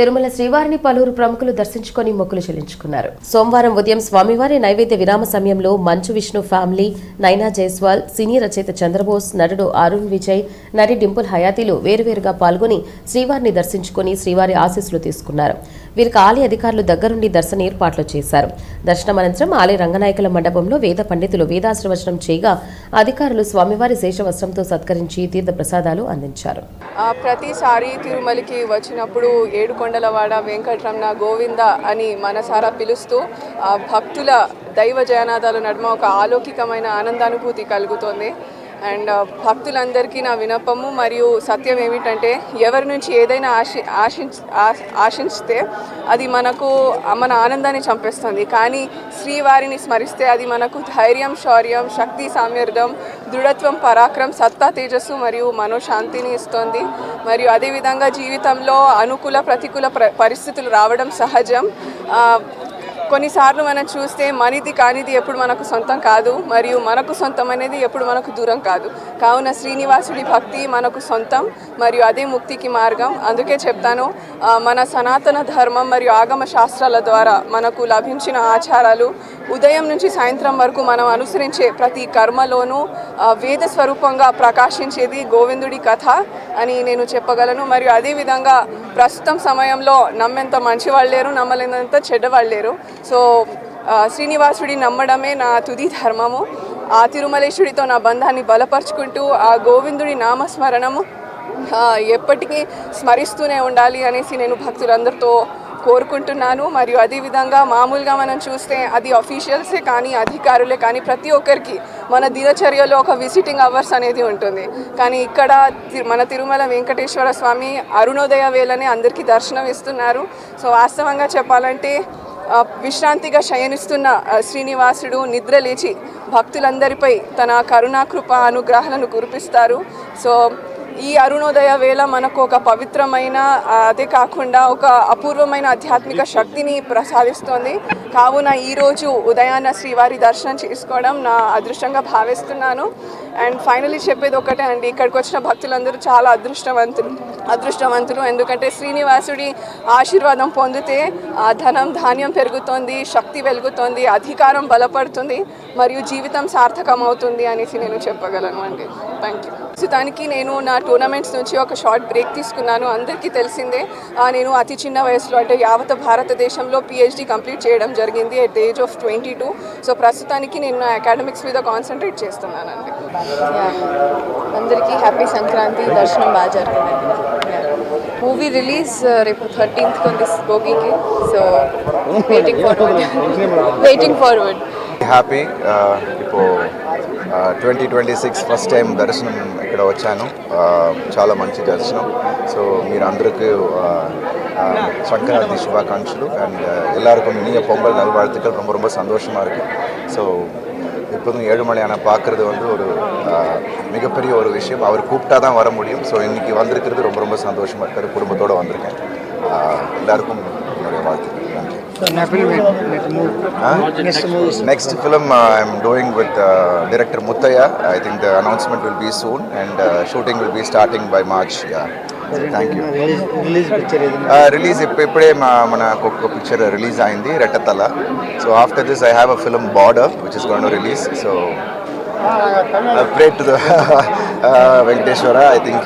తిరుమల శ్రీవారిని పలువురు ప్రముఖులు దర్శించుకొని మొక్కులు చెల్లించుకున్నారు. సోమవారం ఉదయం స్వామివారి నైవేద్య విరామ సమయంలో మంచు విష్ణు ఫ్యామిలీ నైనా జైస్వాల్ సినీ రచయిత చంద్రబోస్ నటుడు అరుణ్ విజయ్ నటి డింపుల్ హయాతీలు వేరువేరుగా పాల్గొని శ్రీవారిని దర్శించుకొని శ్రీవారి ఆశీస్సులు తీసుకున్నారు. వీరికి ఆలయ అధికారులు దగ్గరుండి దర్శన ఏర్పాట్లు చేశారు. దర్శనం అనంతరం ఆలయ రంగనాయకుల మండపంలో వేద పండితులు వేదాశ్రవచనం చేయగా అధికారులు స్వామివారి శేషవస్త్రంతో సత్కరించి తీర్థ ప్రసాదాలు అందించారు. ప్రతిసారి తిరుమలకి వచ్చినప్పుడు ఏడుకొండలవాడ వెంకటరమణ గోవింద అని మనసారా పిలుస్తూ భక్తుల దైవ జయనాదాల నడుమ ఒక ఆలౌకికమైన ఆనందానుభూతి కలుగుతోంది. అండ్ భక్తులందరికీ నా వినపము మరియు సత్యం ఏమిటంటే ఎవరి నుంచి ఏదైనా ఆశి ఆశించ ఆశించితే అది మనకు మన ఆనందాన్ని చంపేస్తుంది. కానీ శ్రీవారిని స్మరిస్తే అది మనకు ధైర్యం శౌర్యం శక్తి సామర్థ్యం దృఢత్వం పరాక్రమం సత్తా తేజస్సు మరియు మనోశాంతిని ఇస్తుంది. మరియు అదేవిధంగా జీవితంలో అనుకూల ప్రతికూల ప్ర- పరిస్థితులు రావడం సహజం. కొన్నిసార్లు మనం చూస్తే మనది కానిది ఎప్పుడు మనకు సొంతం కాదు మరియు మనకు సొంతం అనేది ఎప్పుడు మనకు దూరం కాదు. కావున శ్రీనివాసుడి భక్తి మనకు సొంతం మరియు అదే ముక్తికి మార్గం. అందుకే చెప్తాను మన సనాతన ధర్మం మరియు ఆగమ శాస్త్రాల ద్వారా మనకు లభించిన ఆచారాలు ఉదయం నుంచి సాయంత్రం వరకు మనం అనుసరించే ప్రతి కర్మలోనూ వేద స్వరూపంగా ప్రకాశించేది గోవిందుడి కథ అని నేను చెప్పగలను. మరియు అదేవిధంగా ప్రస్తుతం సమయంలో నమ్మెంత మంచి వాళ్ళు లేరు నమ్మలేనంత చెడ్డవాళ్ళు లేరు. సో శ్రీనివాసుడి నమ్మడమే నా తుది ధర్మము. ఆ తిరుమలేశ్వరితో నా బంధాన్ని బలపరుచుకుంటూ ఆ గోవిందుడి నామస్మరణము ఎప్పటికీ స్మరిస్తూనే ఉండాలి అనేసి నేను భక్తులందరితో కోరుకుంటున్నాను. మరియు అదేవిధంగా మామూలుగా మనం చూస్తే అది అఫీషియల్సే కానీ అధికారులే కానీ ప్రతి ఒక్కరికి మన దినచర్యలో ఒక విజిటింగ్ అవర్స్ అనేది ఉంటుంది. కానీ ఇక్కడ తి- మన తిరుమల వెంకటేశ్వర స్వామి అరుణోదయ వేళనే అందరికీ దర్శనం ఇస్తున్నారు సో వాస్తవంగా చెప్పాలంటే విశ్రాంతిగా శయనిస్తున్న శ్రీనివాసుడు నిద్ర లేచి భక్తులందరిపై తన కరుణాకృప అనుగ్రహాలను కురిపిస్తారు. సో ఈ అరుణోదయ వేళ మనకు ఒక పవిత్రమైన అదే కాకుండా ఒక అపూర్వమైన ఆధ్యాత్మిక శక్తిని ప్రసాదిస్తోంది. కావున ఈరోజు ఉదయాన్న శ్రీవారి దర్శనం చేసుకోవడం నా అదృష్టంగా భావిస్తున్నాను. అండ్ ఫైనలీ చెప్పేది ఒకటే అండి ఇక్కడికి వచ్చిన భక్తులందరూ చాలా అదృష్టవంతులు అదృష్టవంతులు. ఎందుకంటే శ్రీనివాసుడి ఆశీర్వాదం పొందితే ఆ, ధనం ధాన్యం పెరుగుతోంది శక్తి వెలుగుతోంది అధికారం బలపడుతుంది మరియు జీవితం సార్థకం అవుతుంది అనేసి నేను చెప్పగలను అండి. థ్యాంక్ యూ ప్రస్తుతానికి నేను నా టోర్నమెంట్స్ నుంచి ఒక షార్ట్ బ్రేక్ తీసుకున్నాను. అందరికీ తెలిసిందే నేను అతి చిన్న వయసులో అంటే యావత భారతదేశంలో పిహెచ్డి కంప్లీట్ చేయడం జరిగింది at the age of twenty two so ప్రస్తుతానికి నేను నా అకాడమిక్స్ మీద కాన్సన్ట్రేట్ చేస్తున్నానండి. అందరికీ హ్యాపీ సంక్రాంతి దర్శనం బాగా జరిగిందండి మూవీ రిలీజ్ రేపు థర్టీన్త్ ఉంది భోగికి so waiting forward waiting forward happy ఇప్పుడు twenty twenty six first time దర్శనం ఇక్కడ వచ్చాను Uh, చాలా మంచి దర్శనం సో మీరు అందరికీ uh, uh, సంక్రాంతి శుభాకాంక్షలు అండ్ எல்லாருக்கும் இனிய பொங்கல் நல்வாழ்த்துக்கள் ரொம்ப ரொம்ப சந்தோஷமாக இருக்குது ஸோ எப்போதும் ஏழுமலை ஆனால் பார்க்குறது வந்து ஒரு uh, மிகப்பெரிய ஒரு விஷயம் அவர் கூப்பிட்டா தான் வர முடியும் ஸோ இன்றைக்கி வந்திருக்கிறது ரொம்ப ரொம்ப சந்தோஷமாக இருக்காரு குடும்பத்தோடு வந்திருக்கேன் Uh, எல்லாருக்கும் என்னுடைய வாழ்த்துக்கள் next film I'm doing with director Muthaiah I think the announcement will be soon and shooting will be starting by March thank you release ఇప్పుడే మా మన ఒక్కొక్క పిక్చర్ రిలీజ్ అయింది Rettatala so after this I have a film border which is gone release so pray to Venkateswara I think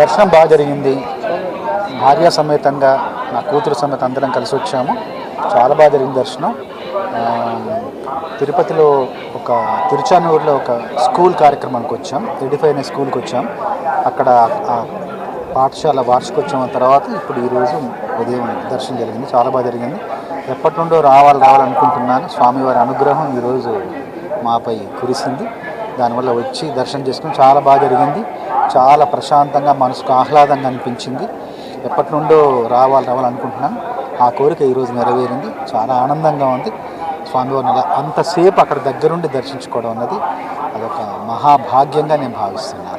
దర్శనం బాగా జరిగింది. భార్య సమేతంగా నా కూతురు సమేత అందరం కలిసి వచ్చాము. చాలా బాగా జరిగింది దర్శనం. తిరుపతిలో ఒక తిరుచానూరులో ఒక స్కూల్ కార్యక్రమానికి వచ్చాం. ఎడిఫై అనే స్కూల్కి వచ్చాం. అక్కడ పాఠశాల వార్షికోత్సవం తర్వాత ఇప్పుడు ఈరోజు ఉదయం దర్శనం జరిగింది. చాలా బాగా జరిగింది. ఎప్పటి నుండో రావాలి రావాలనుకుంటున్నాను. స్వామివారి అనుగ్రహం ఈరోజు మాపై కురిసింది. దానివల్ల వచ్చి దర్శనం చేసుకుని చాలా బాగా జరిగింది. చాలా ప్రశాంతంగా మనసుకు ఆహ్లాదంగా అనిపించింది. ఎప్పటి నుండో రావాలి రావాలనుకుంటున్నాను ఆ కోరిక ఈరోజు నెరవేరింది. చాలా ఆనందంగా ఉంది. స్వామివారిని అలా అంతసేపు అక్కడ దగ్గరుండి దర్శించుకోవడం అన్నది అదొక మహాభాగ్యంగా నేను భావిస్తున్నాను.